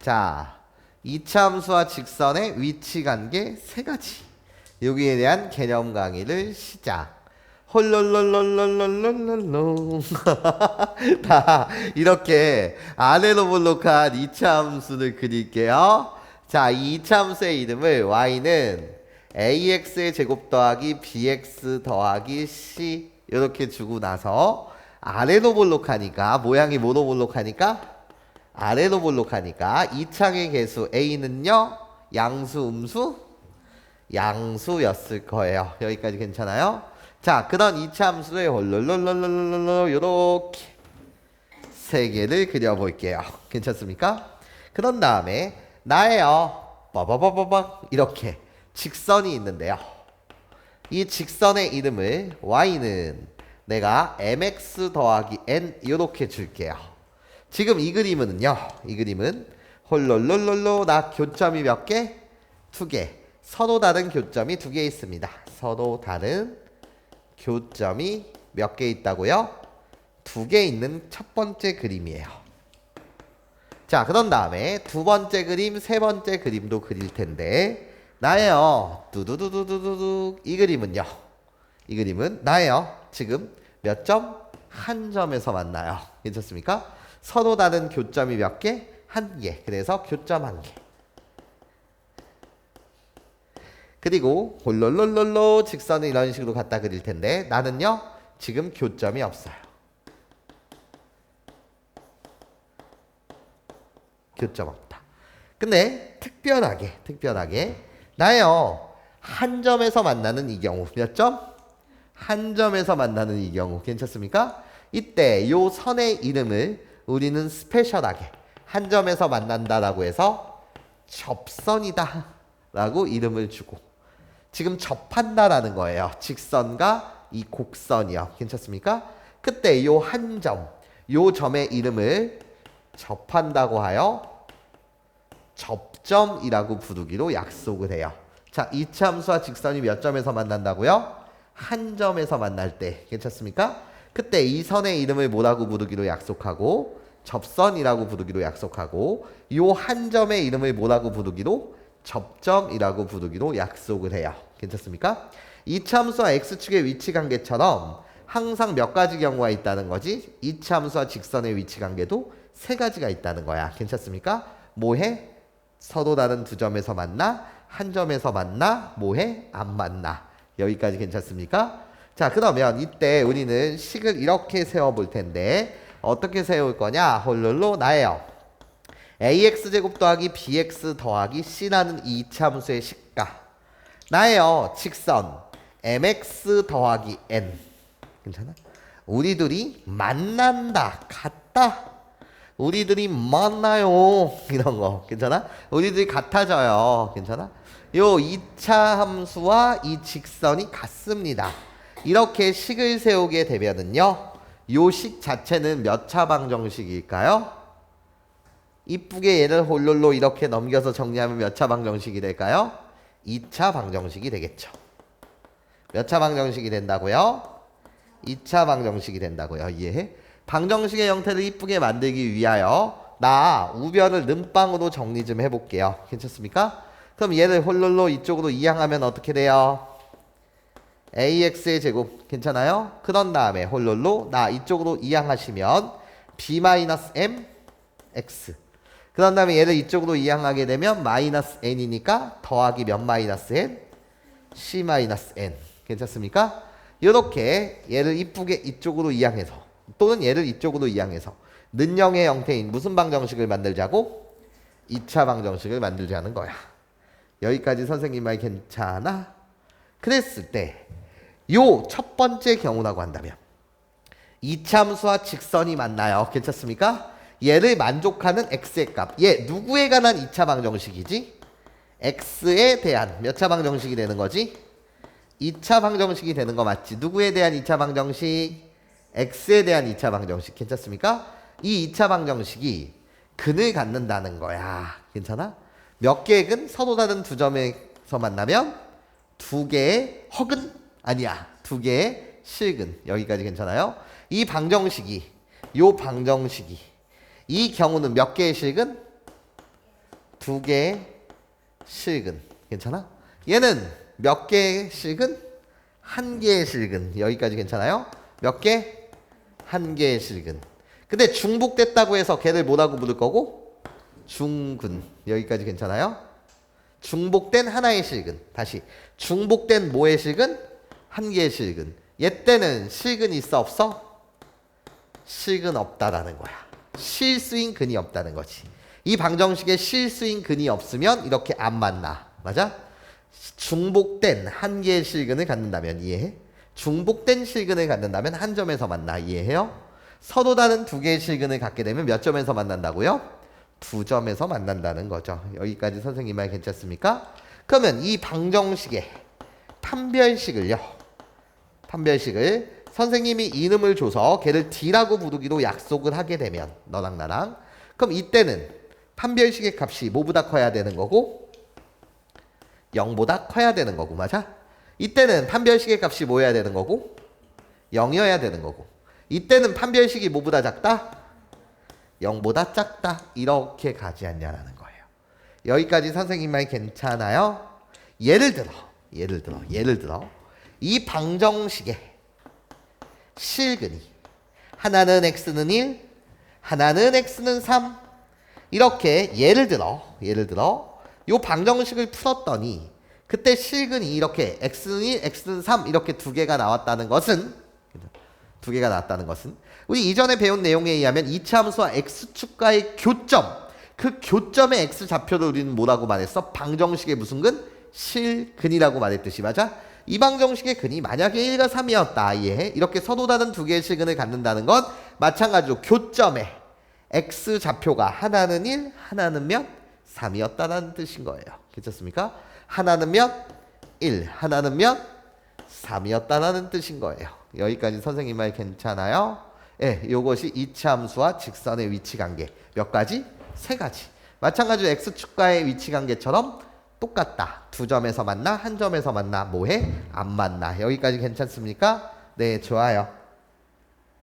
자, 이차함수와 직선의 위치 관계 세 가지. 여기에 대한 개념 강의를 시작. 홀롤롤롤롤롤롤롤 다 이렇게 아래로 볼록한 이차함수를 그릴게요. 자, 이 이차함수의 이름을 y는 ax의 제곱 더하기 bx 더하기 c 이렇게 주고 나서 아래로 볼록하니까 모양이 뭐로 볼록하니까 아래로 볼록하니까 이 창의 개수 a는요 양수 음수 양수였을 거예요. 여기까지 괜찮아요? 자, 그런 함수를 홀롤롤롤롤롤 요렇게 세 개를 그려볼게요. 괜찮습니까? 그런 다음에 나예요. 빠바바바바 이렇게 직선이 있는데요. 이 직선의 이름을 y는 내가 mx 더하기 n 이렇게 줄게요. 지금 이 그림은요. 이 그림은 홀롤롤롤로 나 교점이 몇 개? 두 개. 서로 다른 교점이 두 개 있습니다. 서로 다른 교점이 몇 개 있다고요? 두 개 있는 첫 번째 그림이에요. 자, 그런 다음에 두 번째 그림, 세 번째 그림도 그릴 텐데 나예요. 두두두두두두 이 그림은요. 이 그림은 나예요. 지금 몇 점? 한 점에서 만나요. 괜찮습니까? 서로 다른 교점이 몇 개? 한 개. 그래서 교점 한 개. 그리고 홀롤롤롤로 직선을 이런 식으로 갖다 그릴 텐데 나는요 지금 교점이 없어요. 교점 없다. 근데 특별하게 특별하게 나요 한 점에서 만나는 이 경우 몇 점? 한 점에서 만나는 이 경우 괜찮습니까? 이때 요 선의 이름을 우리는 스페셜하게 한 점에서 만난다라고 해서 접선이다 라고 이름을 주고 지금 접한다라는 거예요. 직선과 이 곡선이요. 괜찮습니까? 그때 요 한 점, 요 점의 이름을 접한다고 하여 접점이라고 부르기로 약속을 해요. 자, 이차함수와 직선이 몇 점에서 만난다고요? 한 점에서 만날 때 괜찮습니까? 그때 이 선의 이름을 뭐라고 부르기로 약속하고 접선이라고 부르기로 약속하고 요 한 점의 이름을 뭐라고 부르기로 접점이라고 부르기로 약속을 해요. 괜찮습니까? 이차함수와 x축의 위치 관계처럼 항상 몇 가지 경우가 있다는 거지. 이차함수와 직선의 위치 관계도 세 가지가 있다는 거야. 괜찮습니까? 뭐해? 서로 다른 두 점에서 만나, 한 점에서 만나, 뭐해? 안 만나. 여기까지 괜찮습니까? 자, 그러면 이때 우리는 식을 이렇게 세워 볼 텐데 어떻게 세울 거냐? 홀롤로 나예요. ax 제곱 더하기 bx 더하기 c라는 이 이차함수의 식가. 나예요. 직선 mx 더하기 n. 괜찮아? 우리 둘이 만난다. 같다. 우리들이 만나요. 이런 거. 괜찮아? 우리들이 같아져요. 괜찮아? 요 2차 함수와 이 직선이 같습니다. 이렇게 식을 세우게 되면은요. 요 식 자체는 몇 차 방 정식일까요? 이쁘게 얘를 홀롤로 이렇게 넘겨서 정리하면 몇 차 방 정식이 될까요? 2차 방정식이 되겠죠. 몇 차 방정식이 된다고요? 2차 방정식이 된다고요. 이해해? 방정식의 형태를 이쁘게 만들기 위하여 나 우변을 는빵으로 정리 좀 해볼게요. 괜찮습니까? 그럼 얘를 홀롤로 이쪽으로 이항하면 어떻게 돼요? Ax의 제곱 괜찮아요? 그런 다음에 홀롤로 나 이쪽으로 이항하시면 b-m x 그런 다음에 얘를 이쪽으로 이항하게 되면 마이너스 n이니까 더하기 몇 마이너스 n? c 마이너스 n 괜찮습니까? 이렇게 얘를 이쁘게 이쪽으로 이항해서 또는 얘를 이쪽으로 이항해서 는영의 형태인 무슨 방정식을 만들자고? 2차 방정식을 만들자는 거야. 여기까지 선생님 말 괜찮아? 그랬을 때 요 첫 번째 경우라고 한다면 이참수와 직선이 만나요. 괜찮습니까? 얘를 만족하는 x의 값. 얘 누구에 관한 2차 방정식이지? x에 대한 몇 차 방정식이 되는 거지? 2차 방정식이 되는 거 맞지? 누구에 대한 2차 방정식? x에 대한 2차 방정식. 괜찮습니까? 이 2차 방정식이 근을 갖는다는 거야. 괜찮아? 몇 개의 근? 서로 다른 두 점에서 만나면 두 개의 허근? 아니야. 두 개의 실근. 여기까지 괜찮아요? 이 방정식이 요 방정식이 이 경우는 몇 개의 실근? 두개 실근 괜찮아? 얘는 몇 개의 실근? 한 개의 실근 여기까지 괜찮아요? 몇 개? 한 개의 실근 근데 중복됐다고 해서 걔를 뭐라고 부를 거고? 중근 여기까지 괜찮아요? 중복된 하나의 실근 다시 중복된 뭐의 실근? 한 개의 실근 얘 때는 실근 있어 없어? 실근 없다라는 거야 실수인 근이 없다는 거지 이 방정식에 실수인 근이 없으면 이렇게 안 만나 맞아? 중복된 한 개의 실근을 갖는다면 이해해? 중복된 실근을 갖는다면 한 점에서 만나 이해해요? 서로 다른 두 개의 실근을 갖게 되면 몇 점에서 만난다고요? 두 점에서 만난다는 거죠. 여기까지 선생님 말 괜찮습니까? 그러면 이 방정식의 판별식을요. 판별식을 선생님이 이름을 줘서 걔를 D라고 부르기로 약속을 하게 되면 너랑 나랑 그럼 이때는 판별식의 값이 뭐보다 커야 되는 거고 0보다 커야 되는 거고 맞아? 이때는 판별식의 값이 뭐여야 되는 거고 0이어야 되는 거고 이때는 판별식이 뭐보다 작다? 0보다 작다 이렇게 가지 않냐라는 거예요. 여기까지 선생님 말 괜찮아요? 예를 들어 예를 들어 예를 들어 이 방정식의 실근이 하나는 x는 1 하나는 x는 3 이렇게 예를 들어 예를 들어 요 방정식을 풀었더니 그때 실근이 이렇게 x는 1 x는 3 이렇게 두 개가 나왔다는 것은 두 개가 나왔다는 것은 우리 이전에 배운 내용에 의하면 이차 함수와 x축과의 교점 그 교점의 x 좌표를 우리는 뭐라고 말했어? 방정식의 무슨 근? 실근이라고 말했듯이 맞아? 이 방정식의 근이 만약에 1과 3이었다 이해 이렇게 서로 다른 두 개의 실근을 갖는다는 건 마찬가지로 교점의 x 좌표가 하나는 1 하나는 몇? 3이었다는 뜻인 거예요 괜찮습니까? 하나는 몇? 1 하나는 몇? 3이었다라는 뜻인 거예요. 여기까지 선생님 말 괜찮아요? 예, 요것이 이차 함수와 직선의 위치 관계. 몇 가지? 세 가지. 마찬가지로 x축과의 위치 관계처럼 똑같다. 두 점에서 만나, 한 점에서 만나, 뭐해? 안 만나. 여기까지 괜찮습니까? 네, 좋아요.